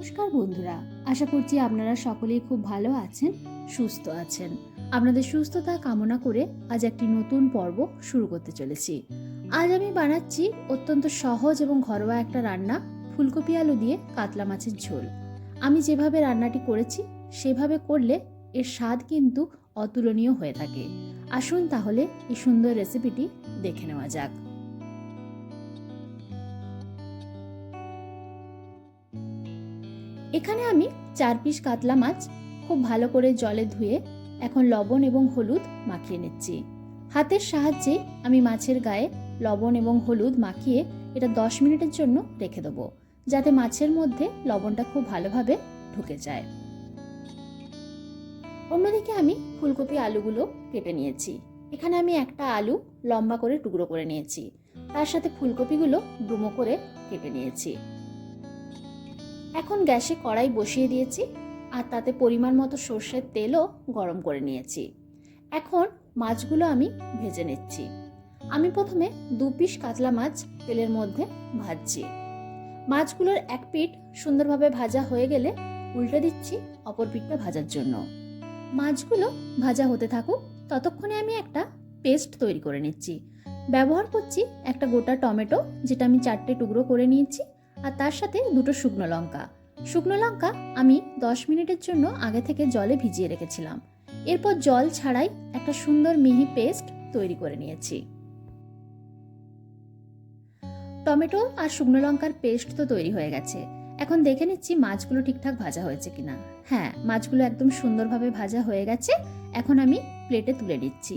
নমস্কার বন্ধুরা, আশা করছি আপনারা সকলেই খুব ভালো আছেন, সুস্থ আছেন। আপনাদের সুস্থতা কামনা করে আজ একটি নতুন পর্ব শুরু করতে চলেছি। আজ আমি বানাচ্ছি অত্যন্ত সহজ এবং ঘরোয়া একটা রান্না, ফুলকপি আলু দিয়ে কাতলা মাছের ঝোল। আমি যেভাবে রান্নাটি করেছি, সেভাবে করলে এর স্বাদ কিন্তু অতুলনীয় হয়ে থাকে। আসুন তাহলে এই সুন্দর রেসিপিটি দেখে নেওয়া যাক। এখানে আমি চার পিস কাতলা মাছ খুব ভালো করে জলে ধুয়ে এখন লবণ এবং হলুদ মাখিয়ে নিচ্ছি। হাতের সাহায্যে আমি মাছের গায়ে লবণ এবং হলুদ মাখিয়ে এটা দশ মিনিটের জন্য রেখে দেবো, যাতে মাছের মধ্যে লবণটা খুব ভালোভাবে ঢুকে যায়। অন্যদিকে আমি ফুলকপি আলুগুলো কেটে নিয়েছি। এখানে আমি একটা আলু লম্বা করে টুকরো করে নিয়েছি। তার সাথে ফুলকপিগুলো ডুমো করে কেটে নিয়েছি। এখন গ্যাসে কড়াই বসিয়ে দিয়েছি আর তাতে পরিমাণ মতো সর্ষের তেলও গরম করে নিয়েছি। এখন মাছগুলো আমি ভেজে নিচ্ছি। আমি প্রথমে দু পিস কাতলা মাছ তেলের মধ্যে ভাজছি। মাছগুলোর এক পিঠ সুন্দরভাবে ভাজা হয়ে গেলে উল্টে দিচ্ছি অপর পিঠটা ভাজার জন্য। মাছগুলো ভাজা হতে থাকুক, ততক্ষণে আমি একটা পেস্ট তৈরি করে নিচ্ছি। ব্যবহার করছি একটা গোটা টমেটো, যেটা আমি চারটে টুকরো করে নিয়েছি। আর তার সাথে দুটো শুকনো লঙ্কা। শুকনো লঙ্কা আমি দশ মিনিটের জন্য আগে থেকে জলে ভিজিয়ে রেখেছিলাম। এরপর জল ছাড়াই একটা সুন্দর মিহি পেস্ট তৈরি করে নিয়েছি। টমেটো আর শুকনো লঙ্কার পেস্ট তো তৈরি হয়ে গেছে। এখন দেখে নিচ্ছি মাছগুলো ঠিকঠাক ভাজা হয়েছে কিনা। হ্যাঁ মাছগুলো একদম সুন্দরভাবে ভাজা হয়ে গেছে। এখন আমি প্লেটে তুলে নিচ্ছি।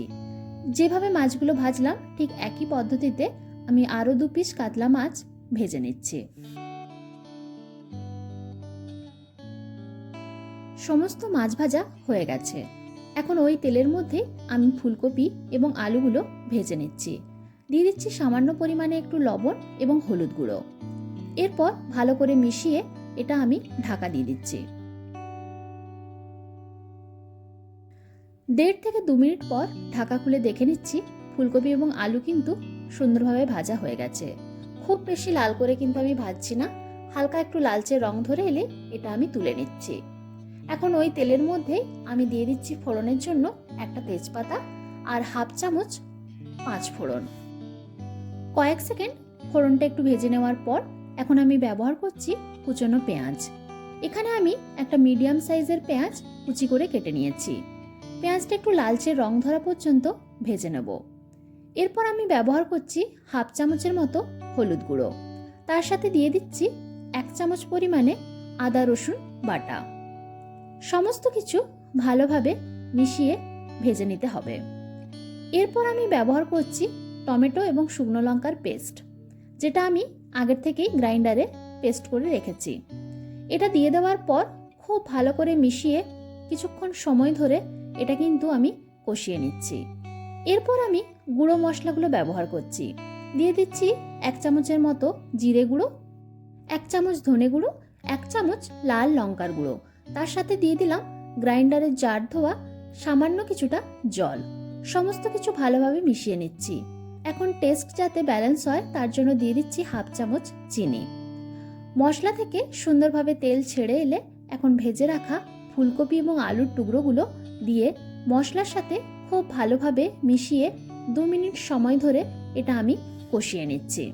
যেভাবে মাছগুলো ভাজলাম, ঠিক একই পদ্ধতিতে আমি আরও দু পিস কাতলা মাছ ভেজে নিচ্ছি। সমস্ত মাছ ভাজা হয়ে গেছে। এখন ওই তেলের মধ্যে আমি ফুলকপি এবং আলুগুলো ভেজে নিচ্ছি। দিয়ে দিচ্ছি সামান্য পরিমাণে একটু লবণ এবং হলুদ গুঁড়ো। এরপর ভালো করে মিশিয়ে এটা আমি ঢাকা দিয়ে দিচ্ছি। দেড় থেকে দু মিনিট পর ঢাকা খুলে দেখে নিচ্ছি ফুলকপি এবং আলু কিন্তু সুন্দরভাবে ভাজা হয়ে গেছে। খুব বেশি লাল করে কিন্তু আমি ভাজছি না। হালকা একটু লালচে রং ধরে এলে এটা আমি তুলে নিচ্ছি। এখন ওই তেলের মধ্যে আমি দিয়ে দিচ্ছি ফোড়নের জন্য একটা তেজপাতা আর হাফ চামচ পাঁচ ফোড়ন। কয়েক সেকেন্ড ফোড়নটা একটু ভেজে নেওয়ার পর এখন আমি ব্যবহার করছি কুচনো পেঁয়াজ। এখানে আমি একটা মিডিয়াম সাইজের পেঁয়াজ কুচি করে কেটে নিয়েছি। পেঁয়াজটা একটু লালচে রং ধরা পর্যন্ত ভেজে নেব। এরপর আমি ব্যবহার করছি হাফ চামচের মতো হলুদ গুঁড়ো। তার সাথে দিয়ে দিচ্ছি এক চামচ পরিমাণে আদা, রসুন বাটা। সমস্ত কিছু ভালোভাবে মিশিয়ে ভেজে নিতে হবে। এরপর আমি ব্যবহার করছি টমেটো এবং শুকনো লঙ্কার পেস্ট, যেটা আমি আগের থেকেই গ্রাইন্ডারে পেস্ট করে রেখেছি। এটা দিয়ে দেওয়ার পর খুব ভালো করে মিশিয়ে কিছুক্ষণ সময় ধরে এটা কিন্তু আমি কষিয়ে নিচ্ছি। এরপর আমি গুঁড়ো মশলাগুলো ব্যবহার করছি। দিয়ে দিচ্ছি এক চামচের মতো জিরে গুঁড়ো, এক চামচ ধনে গুঁড়ো, এক চামচ লাল লঙ্কার গুঁড়ো। তার সাথে দিয়ে দিলাম গ্রাইন্ডারের জার ধোয়া, সামান্য কিছুটা জল। সমস্ত কিছু ভালোভাবে মিশিয়ে নিচ্ছি। এখন টেস্ট যাতে ব্যালেন্স হয়, তার জন্য দিয়ে দিচ্ছি হাফ চামচ চিনি। মশলা থেকে সুন্দরভাবে তেল ছেড়ে এলে এখন ভেজে রাখা ফুলকপি এবং আলুর টুকরোগুলো দিয়ে মশলার সাথে খুব ভালোভাবে মিশিয়ে দু মিনিট সময় ধরে এটা আমি কষিয়ে নিচ্ছি।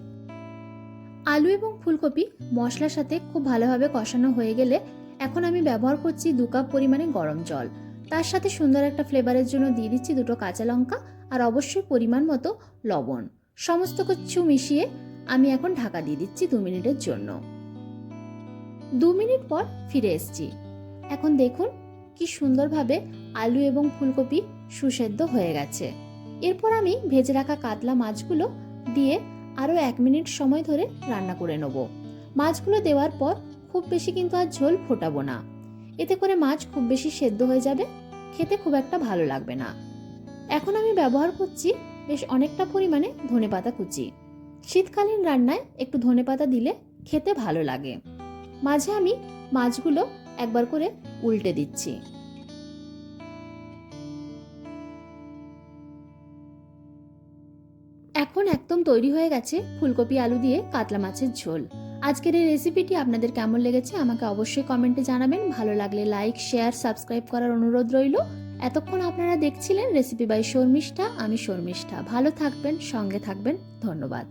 আলু এবং ফুলকপি মশলার সাথে খুব ভালোভাবে কষানো হয়ে গেলে এখন আমি ব্যবহার করছি দু কাপ পরিমাণে গরম জল। তার সাথে সুন্দর একটা ফ্লেভারের জন্য দিয়ে দিচ্ছি দুটো কাঁচা লঙ্কা আর অবশ্যই পরিমাণ মতো লবণ। সমস্ত কিছু মিশিয়ে আমি এখন ঢাকা দিয়ে দিচ্ছি দু মিনিটের জন্য। দু মিনিট পর ফিরে এসছি। এখন দেখুন কি সুন্দরভাবে আলু এবং ফুলকপি সুসেদ্ধ হয়ে গেছে। এরপর আমি ভেজে রাখা কাতলা মাছগুলো দিয়ে আরও এক মিনিট সময় ধরে রান্না করে নেব। মাছগুলো দেওয়ার পর খুব বেশি কিন্তু আর ঝোল ফোটাবো না। এতে করে মাছ খুব বেশি সেদ্ধ হয়ে যাবে, খেতে খুব একটা ভালো লাগবে না। এখন আমি ব্যবহার করছি বেশ অনেকটা পরিমাণে ধনেপাতা কুচি। শীতকালীন রান্নায় একটু ধনেপাতা দিলে খেতে ভালো লাগে। মাঝে আমি মাছগুলো একবার করে উল্টে দিচ্ছি। এখন একদম তৈরি হয়ে গেছে ফুলকপি আলু দিয়ে কাতলা মাছের ঝোল। আজকের এই রেসিপিটি আপনাদের কেমন লেগেছে আমাকে অবশ্যই কমেন্টে জানাবেন। ভালো লাগলে লাইক শেয়ার সাবস্ক্রাইব করার অনুরোধ রইল। এতক্ষণ আপনারা দেখছিলেন রেসিপি বাই শর্মিষ্ঠা, আমি শর্মিষ্ঠা। ভালো থাকবেন, সঙ্গে থাকবেন। ধন্যবাদ।